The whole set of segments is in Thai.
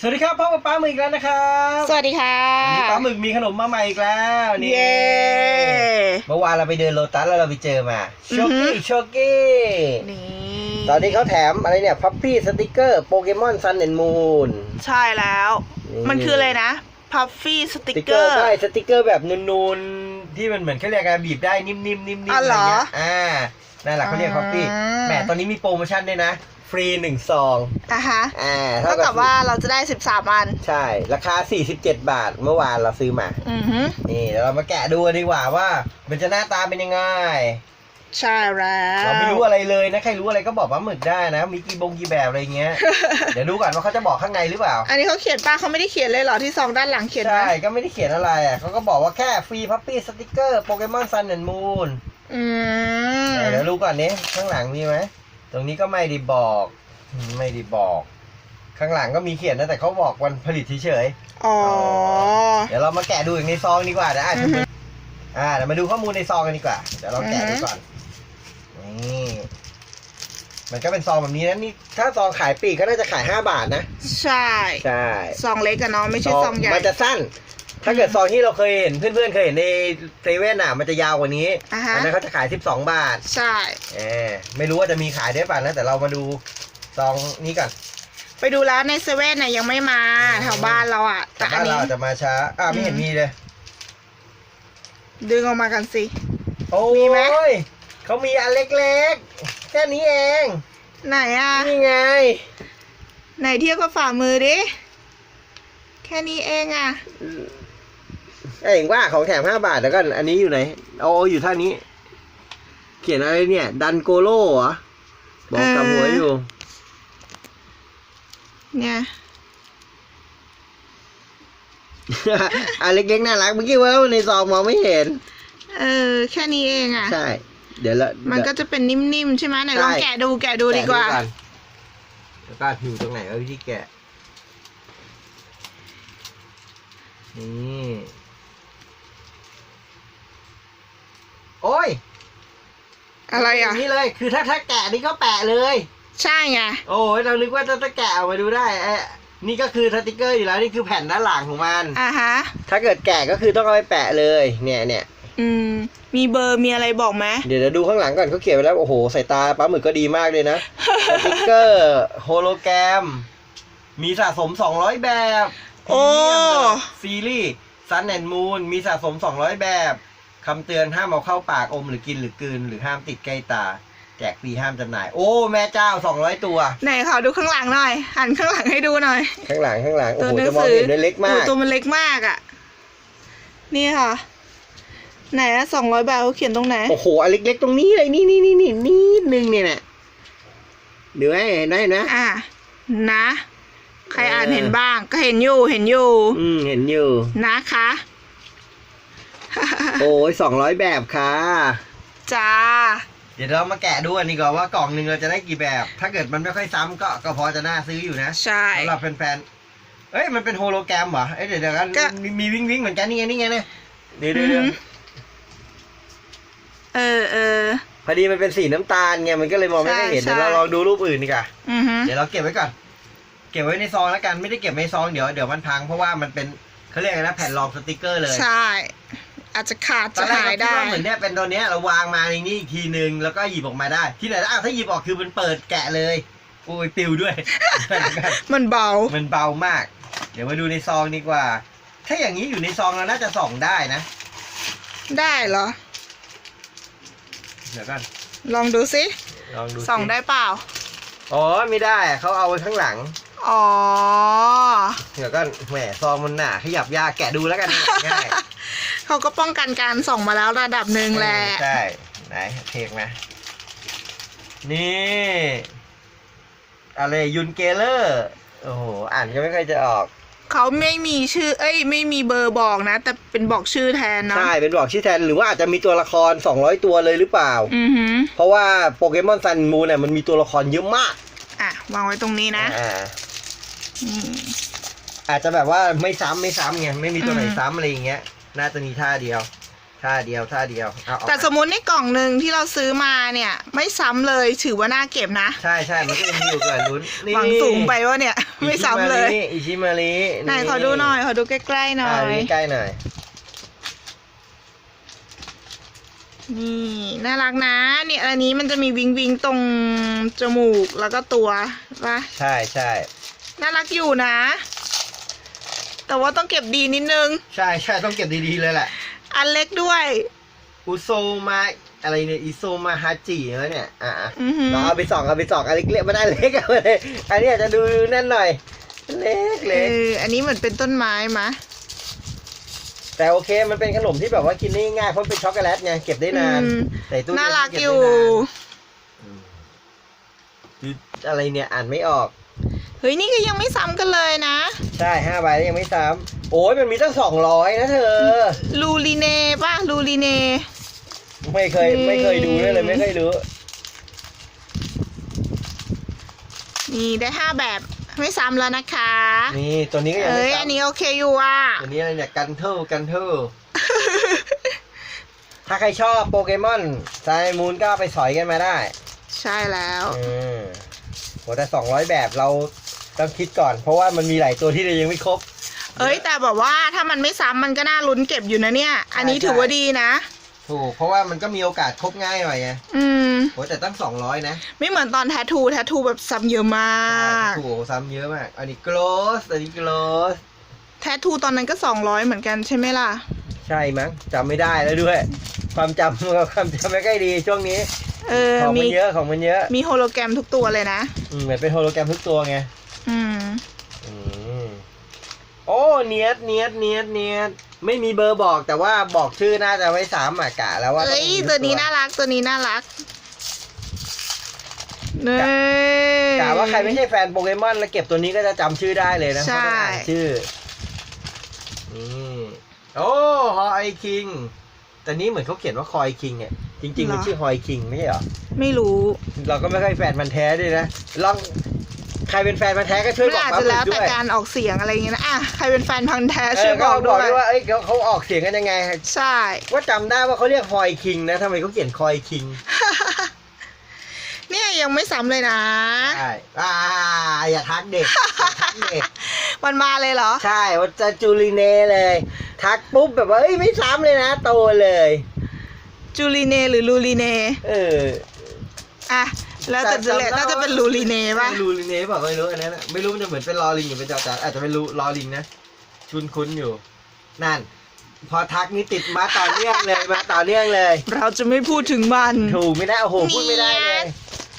สวัสดีครับพ่อกับป้าหมึกอีกแล้วนะครับสวัสดีค่ะ วันนี้ป้าหมึกมีขนมมาใหม่อีกแล้วนี่เย้ เมื่อวานเราไปเดินโลตัสแล้วเราไปเจอมาอืโชอฮึกี้โชกี้นี่ตอนนี้เขาแถมอะไรเนี่ยพัฟฟี่สติกเกอร์โปเกมอนซันแอนด์มูน ใช่แล้ว นี่ มันคืออะไรนะ พัฟฟี่สสติกติกเกเกออร์ร์ ใช่สติกเกอร์แบบนูนๆ ที่มันเหมือนเขาเรียกกันบีบได้นิ่มๆนิ่มๆอ๋ออะไรเหรอเงี้ยอ่านั่นแหละเขาเรียกพัฟฟี่อืมแหมตอนนี้มีโปรโมชั่นด้วยนะ ฟรีหนึ่งซองอะฮะอ่าเท่ากับว่าเราจะได้ 13อันใช่ ราคา 47 บาทเมื่อวานเราซื้อมา อือฮึนี่เดี๋ยวเรามาแกะดูกันดีกว่าว่า มันจะหน้าตาเป็นยังไง ใช่แล้วเราไม่รู้อะไรเลยนะ ใครรู้อะไรก็บอกว่าหมึกได้นะ มีกี่บงกี่แบบอะไรเงี้ย เดี๋ยวดูก่อนว่าเขาจะบอกข้างในหรือเปล่า อันนี้เขาเขียนป้าเขาไม่ได้เขียนเลยเหรอที่ซองด้านหลังเขียนไหมใช่ ก็ไม่ได้เขียนอะไรอะเขาก็บอกว่าแค่ฟรีพัปปี้สติกเกอร์โปเกมอนซันแอนด์มูนอืมเดี๋ยวดูก่อนนี้ข้างหลังมีไหม ตรงนี้ก็ไม่ได้บอก ไม่ได้บอก ข้างหลังก็มีเขียนนะแต่เขาบอกวันผลิตเฉยๆอ๋อ เดี๋ยวเรามาแกะดูอีกในซองดีกว่าเดี๋ยวอ่านอือฮึอ่าเดี๋ยวมาดูข้อมูลในซองกันดีกว่า เดี๋ยวเราแกะอือฮึดูก่อน นี่มันก็เป็นซองแบบนี้นะนี่ถ้าซองขายปลีกก็น่าจะขาย5บาทนะ ใช่ใช่ซองเล็กกันเนาะไม่ใช่ซองใหญ่ มันจะสั้น ถ้าเกิดซองที่เราเคยเห็นเพื่อนๆเคยเห็นในเซเว่นอะ มันจะยาวกว่านี้อ่าฮะอันั้นเขาจะขาย12บาท ใช่เออไม่รู้ว่าจะมีขายได้ป่ะนะแต่เรามาดูซองนี้ก่อนไปดูแล้วในเซเว่นน่ะยังไม่มาแถวบ้านเราอะ แต่แต่อันบ้านนี้เราจะมาช้าอ่าไม่เห็นอืมมีเลย ดึงออกมากันสิ โอ้มีไหมย เขามีอันเล็กๆ แค่นี้เอง ไหนอะ นี่ไง ไหนเทียบกับฝ่ามือดิ แค่นี้เองอะเอ้ยว่าของแถมห้าบาทแล้วก็อันนี้อยู่ไหนโอ้อยู่ท่านี้ เขียนอะไรเนี่ย ดันโกโลเหรอ บอกกับหัวอยู่ เนี่ยอันเล็กๆน่ารักเมื่อกี้ว่าในซองมองไม่เห็น เออ แค่นี้เองอะ ใช่ เดี๋ยวละมันก็เดี๋ยวจะเป็นนิ่มๆใช่ไหมไหนใช่ลองแกะดูแกะดูดีกว่าแะแล้วก็อยู่ตรงไหนเอาวิธีแกะ นี่โอ้ย อะไรอะย่างนี้เลย คือถ้าถ้าแกะนี่ก็แปะเลย ใช่ไง โอ้ยเรานึกว่าจะจะแกะออกมาดูได้เอ้ยนี่ก็คือสติกเกอร์อยู่แล้ว นี่คือแผ่นด้านหลังของมัน อะฮะถ้าถ้าเกิดแกะก็คือต้องเอาไปแปะเลย เนี่ยเนี่ย อืม มีเบอร์มีอะไรบอกไหมเดี๋ยวเดี๋ยวดูข้างหลังก่อนเขาเขียนไว้แล้ว โอ้โหสายตาปลาหมึกก็ดีมากเลยนะสติกเกอร์โฮโลแกรม มีสะสม 200 แบบโอ้ซีรีส์ซันแอนมูนมีสะสม 200 แบบคำเตือนห้ามเอาเข้าปากอมหรือกินหรือกลืนหรือห้ามติดใกล้ตา แจกฟรีห้ามจำหน่าย โอ้ แม่เจ้า 200 ตัว ไหนขอดูข้างหลังหน่อยหันข้างหลังให้ดูหน่อย ข้างหลังข้างหลัง โอ้ตัวโหหนัจะงมองสือเห็นได้เล็กมาโอ้กตัวมันเล็กมากอะ นี่ค่ะ ไหนอะสองร้อยบาทเขาเขียนตรงไหน โอ้โหอันเล็กๆตรงนี้เลยนี่นี่นี่นี่นิดนึงเนี่ยนะเดี๋ยวให้เห็นไหมเห็นไหมอะนะ ใครอ่านเออเห็นบ้าง ก็เห็นอยู่เห็นอยู่ อืมเห็นอยู่ นะคะ โอ้ยสองร้อยแบบค่ะ จ้า เดี๋ยวเรามาแกะดูอันนี้ก่อนว่ากล่องหนึ่งเราจะได้กี่แบบ ถ้าเกิดมันไม่ค่อยซ้ำก็ก็พอจะน่าซื้ออยู่นะใช่ สำหรับแฟนๆเอ้ยมันเป็นโฮโลแกรมเหรอเอ้ยเดี๋ยวเดี๋ยวกันก็ มีมีวิ่งวิ่งเหมือนกันนี่ไงนี่ไงเนี่ยเดี๋ยวเดี๋ยวเดี๋ยว อือหือ เออเออ พอดีมันเป็นสีน้ำตาลไงมันก็เลยมองไม่ค่อยเห็นใช่ เดี๋ยวเราใช่ลองดูรูปอื่นดีกว่าอือฮึเดี๋ยวเราเก็บไว้ก่อน เก็บไว้ในซองแล้วกันไม่ได้เก็บในซองเดี๋ยวเดี๋ยวมันพังเพราะว่ามันเป็นเขาเรียกอะไรนะแผ่นรองสติกเกอร์เลย ใช่ อาจจะขาดตอจะนแรกหายเราคิดได้ ว่าเหมือนเนี่ยเป็นตัวเนี้ยเราวางมาในนี้อีกทีนึงแล้วก็หยิบออกมาได้ ที่ไหนได้อ้าวถ้าหยิบออกคือมันเปิดแกะเลยโอ้ยปิวด้วย มันเบา มันเบามาก เดี๋ยวมาดูในซองดีกว่า ถ้าอย่างนี้อยู่ในซองเราน่าจะส่องได้นะ ได้เหรอ เดี๋ยวกันลองดูสิลองดูส่องได้เปล่า อ๋อไม่ได้เขาเอาไว้ข้างหลัง อ๋อ เดี๋ยวก็แหมซองมันหนาขยับยากแกะดูแล้วกันง่ายเขาก็ป้องกันการส่องมาแล้วระดับหนึ่งแหละใช่ไหนเทกมานี่อะไรยุนเกเลอร์ โอ้โห อ่านก็ไม่ค่อยจะออก เขาไม่มีชื่อ เอ้ย ไม่มีเบอร์บอกนะ แต่เป็นบอกชื่อแทนเนาะ ใช่ เป็นบอกชื่อแทน หรือว่าอาจจะมีตัวละคร 200 ตัวเลยหรือเปล่า อือหือ เพราะว่าโปเกมอนซันมูเนี่ยมันมีตัวละครเยอะมาก อะ วางไว้ตรงนี้นะอ่าอืมอาจจะแบบว่าไม่ซ้ำไม่ซ้ำไง ไม่มีตัวไหนอืมซ้ำอะไรอย่างเงี้ย น่าจะมีท่าเดียว ท่าเดียวท่าเดียวเอาเอาแต่สมมุติในกล่องหนึ่งที่เราซื้อมาเนี่ย ไม่ซ้ำเลยถือว่าน่าเก็บนะใช่ใช่มันก็ยังมีอยู่กับลุ้นนี่หวังสูงไปว่าเนี่ย ไม่ซ้ำเลยอิชิมาริไหนขอดูหน่อยขอดูใกล้ๆหน่ออ่ายใกล้ๆหน่อย นี่น่ารักนะเนี่ยอันนี้มันจะมีวิงวิงตรงจมูกแล้วก็ตัวป่ะใช่ใช่น่ารักอยู่นะ แต่ว่าต้องเก็บดีนิดนึง ใช่ใช่ต้องเก็บดีๆเลยแหละ อันเล็กด้วย อุโซมาอะไรเนี่ยอิโซมาฮาจิแล้วเนี่ย อะอะอือหือ เราเอาไปส่องเอาไปส่องอันเล็กๆมันอันเล็กเอาเลยอันนี้อาจจะดูแน่นหน่อย เล็กเอเล็กออันนี้เหมือนเป็นต้นไม้มะแต่โอเคมันเป็นขนมที่แบบว่ากินได้ง่ายเพราะเป็นช็อกโกแลตไงเก็บได้นานอืมแต่ตู้เย็น่ารักเบอได้ยู่นานอืมคืออะไรเนี่ยอ่านไม่ออก เฮ้ยนี่ก็ยังไม่ซ้ำกันเลยนะ ใช่ห้าใบแล้วยังไม่ซ้ำ โอ้ยมันมีตั้งสองร้อยนะเธอ ลูลีเน่ป่ะลูลีเน่ ไม่เคยนี่ ไม่เคยดูเลยเลยไม่เคยรู้นี่ได้ห้าแบบไม่ซ้ำแล้วนะคะ นี่ตัวนี้ก็ยังเอ้ไม่ยซ้ำอันนี้โอเคอยู่อะ ตั วนี้อะไรเนี่ยกันเทลกันเทลถ้าใครชอบโปเกมอนไซมูนก็ไปสอยกันมาได้ใช่แล้ว อืมโหแต่สองร้อยแบบเราต้องคิดก่อน เพราะว่ามันมีหลายตัวที่เรายังไม่ครบ เอ้ยแต่แบบว่าถ้ามันไม่ซ้ำมันก็น่าลุ้นเก็บอยู่นะเนี่ย อันนี้ใช่ถือว่าดีนะ ถูกเพราะว่ามันก็มีโอกาสครบง่ายหน่อยไงอืม โหแต่ตั้งสองร้อยนะไม่เหมือนตอนแททูแททูแบบซ้ำเยอะมาก ถูกซ้ำเยอะมาก อันนี้โกลสอันนี้โกลสแททูตอนนั้นก็สองร้อยเหมือนกันใช่ไหมล่ะ ใช่มั้งจำไม่ได้แล้วด้วย ความจำกับความจำไม่ค่อยดีช่วงนี้ เออของมัมีนเยอะของมันเยอะมีโฮโลแกรมทุกตัวเลยนะ อืมเหมือนเป็นโฮโลแกรมทุกตัวไง อืมอืม โอ้เนียดเนียดเนียดเนียดไม่มีเบอร์บอกแต่ว่าบอกชื่อน่าจะไว้สามอะกะแล้วว่าเอ้ยงมีตัวนี้ทุกน่ารักตัวนี้น่ารักเน่กะว่าใครไม่ใช่แฟนโปเกมอนแล้วเก็บตัวนี้ก็จะจำชื่อได้เลยนะใช่เพราะมันอ่านชื่อนี่โอ้ฮอยคิงแต่นี้เหมือนเขาเขียนว่าคอยคิงอะจริงๆมันชื่อฮอยคิงไม่ใช่เหรอ ไม่รู้ เราก็ไม่ค่อยแฟนมันธุ์แท้ด้วยนะ ลอง ใครเป็นแฟนมันธุ์แท้ก็ช่วยมันบอกอาจมาจะแล้วด้แต่วยการออกเสียงอะไรอย่างเงี้ยนะอะใครเป็นแฟนพันธ์แท้เอช่วอยก็บอกบด้อกวยด้วยว่าเอ้ยเขาเขาออกเสียงกันยังไง ใช่ ว่าจำได้ว่าเขาเรียกฮอยคิงนะทำไมเขาเขียนคอยคิงเนี่ยยังไม่ซ้ำเลยนะ ใช่อ่าอย่าทักเด็กอย่าทักเด็ก มันมาเลยเหรอ ใช่ว่าจะจูลิเน่เลย ทักปุ๊บแบบว่าเอ้ยไม่ซ้ำเลยนะ โตเลย จูลีเนหรือลูลีเน เออ อะ แล้วแต่จะเรียกน่าจะเป็นลูลีเนป่ะลูลิเน่เปล่าไม่รู้อันนั้นน่ะไม่รู้มันจะเหมือนเป็นลอลิงหรือเป็นจอจานอาจจะเป็นลูลอลิงนะชุนคุ้นอยู่ นั่น พอทักนี่ติดมาต่อเนื่องเลยมาต่อเนื่องเลย เราจะไม่พูดถึงมัน ถูกไม่ได้โอ้โหพูดไม่ได้เลย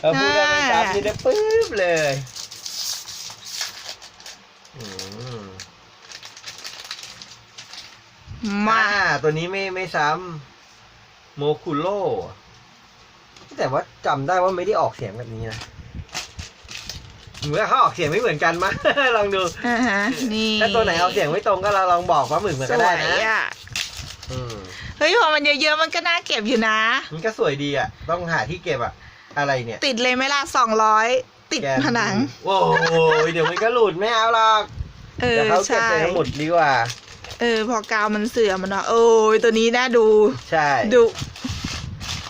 เออพูดได้ไม่ซ้ำนี่นะปึ๊บเลยอืมมา อ่ตัวนี้ไม่ไม่ซ้ำโมคุโร่ แต่ว่าจำได้ว่าไม่ได้ออกเสียงแบบนี้นะเหมือนเขาออกเสียงไม่เหมือนกันมั้ย ลองดูอ่าฮะนี่ถ้าตัวไหนออกเสียงไม่ตรงก็เราลองบอกว่าเหมือนเหมือนสก็วได้ยนะอะอืมเฮ้ยพอมันเยอะๆมันก็น่าเก็บอยู่นะ มันก็สวยดีอะ ต้องหาที่เก็บอะ อะไรเนี่ยติดเลยไหมล่ะสองร้อยติดแกนผนัง โอ้ยเดี๋ยวมันก็หลุดไม่เอาหรอกเออเดี๋ยวเขาเก็บใช่ใส่สมุดดีกว่า เออ พอกาวมันเสื่อมมันเนาะโอ้ยตัวนี้น่าดู ใช่ ดุ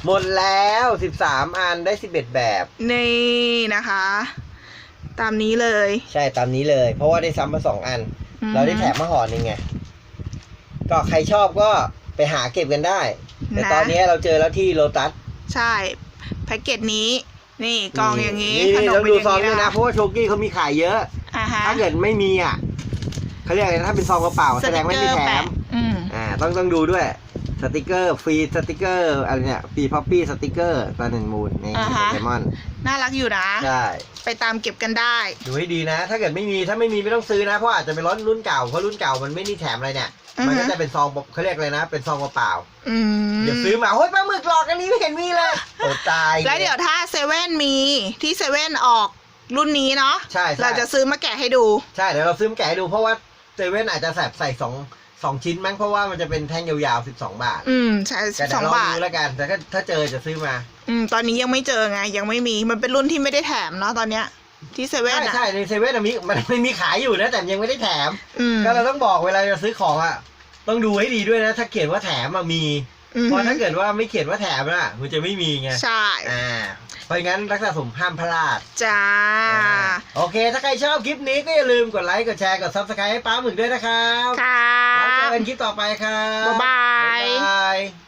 หมดแล้วสิบสามอันได้สิบเอ็ดแบบ นี่นะคะ ตามนี้เลย ใช่ตามนี้เลย เพราะว่าได้ซ้ำมาสองอัน อืม เราได้แถมมาห่อหนึ่งไง ก็ใครชอบก็ไปหาเก็บกันได้ แต่นะ ตอนนี้เราเจอแล้วที่โลตัสใช่แพ็กเกจนี้ นี่กองอย่างนี้นี่ขนมต้องเป็นดูอย่างซองนี้ด้วยนะ นะเพราะว่าโชกี้เขามีขายเยอะ อ่าฮะถ้าเกิดไม่มีอะเขาเรียกอะไรนะถ้าเป็นซองเปล่าๆแสดงไม่มีแถสติกเกอร์มปะอืม อ่า ต้องต้องดูด้วย สติกเกอร์ฟรีสติกเกอร์อะไรเนี่ยฟรีพัฟปี้สติกเกอร์ตาหนึ่งมูลนี่อ่าโปฮะ เกมอนน่ารักอยู่นะ ใช่ไปตามเก็บกันได้ ดูให้ดีนะ ถ้าเกิดไม่มีถ้าไม่มีไม่ต้องซื้อนะเพราะอาจจะเป็นรถรุ่นเก่าเพราะรุ่นเก่ามันไม่มีแถมอะไรเนี่ย อือฮะมันก็จะเป็นซองแบบเขาเรียกอะไรนะ เป็นซองเปล่าอืมๆเดี๋ยวซื้อมาเฮ้ยปลาหมึกหลอกอันนี้ไม่เห็นมีเลยโอ้ตาย แล้วเดี๋ยวถ้าเซเว่นมีที่เซเว่นออกรุ่นนี้เนาะใช่ใช่ เราจะซื้อมาแกะให้ดู ใช่เดี๋ยวเราซื้อมาแกะให้ดูเพราะว่าเซเว่นอาจจะใส่ใส่สอง สองชิ้นมั้งเพราะว่ามันจะเป็นแท่งยาวๆสิบสองบาท อืมใช่แต่สเดี๋อยงวลองบาท ดูแล้วกัน แต่ถ้าถ้าเจอจะซื้อมาอืมตอนนี้ยังไม่เจอไง ยังไม่มีมันเป็นรุ่นที่ไม่ได้แถมเนาะตอนเนี้ย ที่เซเว่นใช่อะใช่ในเซเว่นมีมันมันมีขายอยู่นะแต่ยังไม่ได้แถม อืมก็เราต้องบอกเวลาจะซื้อของอะต้องดูให้ดีด้วยนะ ถ้าเขียนว่าแถมอะมีอืม เพราะถ้าเกิดว่าไม่เขียนว่าแถมน่ะมันจะไม่มีไงใช่อ่าเพราะงั้นรักษาสมห้ามพลาดจ้าอ่าโอเค ถ้าใครชอบคลิปนี้ก็อย่าลืมกดไลค์กดแชร์กด subscribe ให้ป้าหมึกด้วยนะครับครัแล้วเจอบกันคลิปต่อไปครับบ๊ายบา